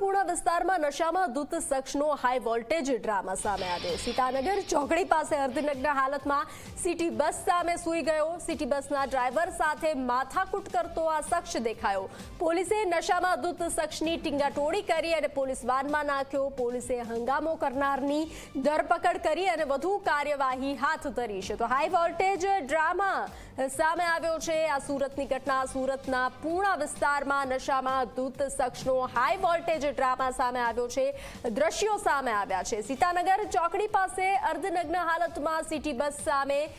પૂર્ણા વિસ્તારમાં નશામાં ધૂત શખ્સનો હાઈ વોલ્ટેજ ડ્રામા સામે આવ્યો. સીતાનગર ચોકડી પાસે અર્ધનગ્ન હાલતમાં સિટી બસ સામે સૂઈ ગયો. સિટી બસના ડ્રાઈવર સાથે માથાકૂટ કરતો આ શખ્સ દેખાયો. પોલીસે નશામાં ધૂત શખ્સની ટીંગાટોળી કરી અને પોલીસ વાનમાં નાખ્યો. પોલીસે હંગામો કરનારની ધરપકડ કરી અને વધુ કાર્યવાહી હાથ ધરી છે. તો હાઈ વોલ્ટેજ ડ્રામા સામે આવ્યો છે. આ સુરતની ઘટના સુરતના પૂર્ણ વિસ્તારમાં નશામાં ધૂત શખ્સનો હાઈ વોલ્ટેજ ડ્રામા સામે આવ્યો છે. દ્રશ્યો સામે આવ્યા છે. સીતાનગર ચોકડી પાસે અર્ધનગ્ન હાલતમાં સિટી બસ સામે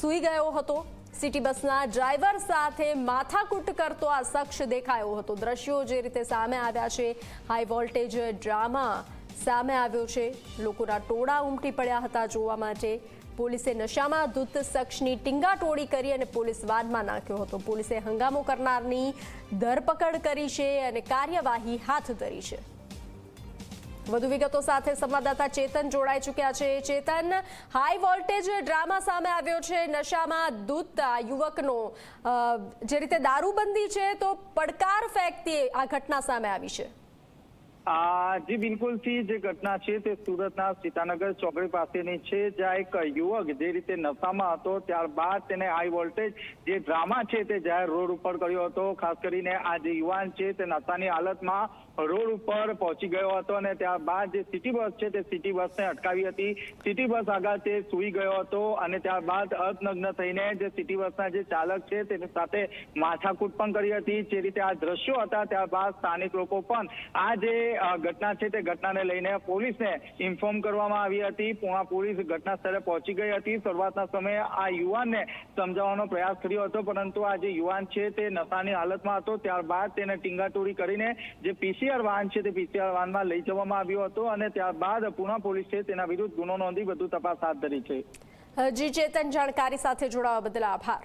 સૂઈ ગયો હતો. સિટી બસના ડ્રાઈવર સાથે માથાકૂટ કરતો આ શખ્સ દેખાયો હતો. દ્રશ્યો જે રીતે સામે આવ્યા છે, હાઈ વોલ્ટેજ ડ્રામા સામે આવ્યો છે. લોકોના ટોળા ઉમટી પડ્યા હતા જોવા માટે. પોલીસે નશામાં ધૂત શખ્સની ટીંગાટોળી કરી અને પોલીસ વાદમાં નાખ્યો હતો. પોલીસે હંગામો કરનારની ધરપકડ કરી છે અને કાર્યવાહી હાથ ધરી છે. વધુ વિગતો સાથે સંવાદદાતા ચેતન જોડાઈ ચૂક્યા છે. ચેતન હાઈ વોલ્ટેજ ડ્રામા સામે આવ્યો છે. નશામાં દૂત યુવકનો જે રીતે દારૂબંધી છે તો પડકાર ફેંકતી આ ઘટના સામે આવી છે. જી બિલકુલથી જે ઘટના છે તે સુરતના સીતાનગર ચોકડી પાસેની છે, જ્યાં એક યુવક જે રીતે નશામાં હતો ત્યારબાદ તેને હાઈ વોલ્ટેજ જે ડ્રામા છે તે જાહેર રોડ ઉપર કર્યો હતો. ખાસ કરીને આ જે યુવાન છે તે નશાની હાલતમાં રોડ ઉપર પહોંચી ગયો હતો અને ત્યારબાદ જે સિટી બસ છે તે સિટી બસને અટકાવી હતી. સિટી બસ આગળ તે સૂઈ ગયો હતો અને ત્યારબાદ અર્ધનગ્ન થઈને જે સિટી બસના જે ચાલક છે તેની સાથે માથાકૂટ પણ કરી હતી. જે રીતે આ દ્રશ્યો હતા ત્યારબાદ સ્થાનિક લોકો પણ આ જે ઘટના છે તે ઘટનાને લઈને પોલીસને ઇન્ફોર્મ કરવામાં આવી હતી. પૂણા પોલીસ ઘટના સ્થળે પહોંચી ગઈ હતી. શરૂઆતના સમયે આ યુવાનને સમજાવવાનો પ્રયાસ કર્યો હતો, પરંતુ આ જે યુવાન છે તે નશાની હાલતમાં હતો. ત્યારબાદ તેને ટીંગાટોળી કરીને જે પીસીઆર વાહન છે તે પીસીઆર વાહનમાં લઈ જવામાં આવ્યો હતો અને ત્યારબાદ પૂણા પોલીસ છે તેના વિરુદ્ધ ગુનો નોંધી વધુ તપાસ હાથ ધરી છે. જી ચેતન જાણકારી સાથે જોડાવા બદલ આભાર.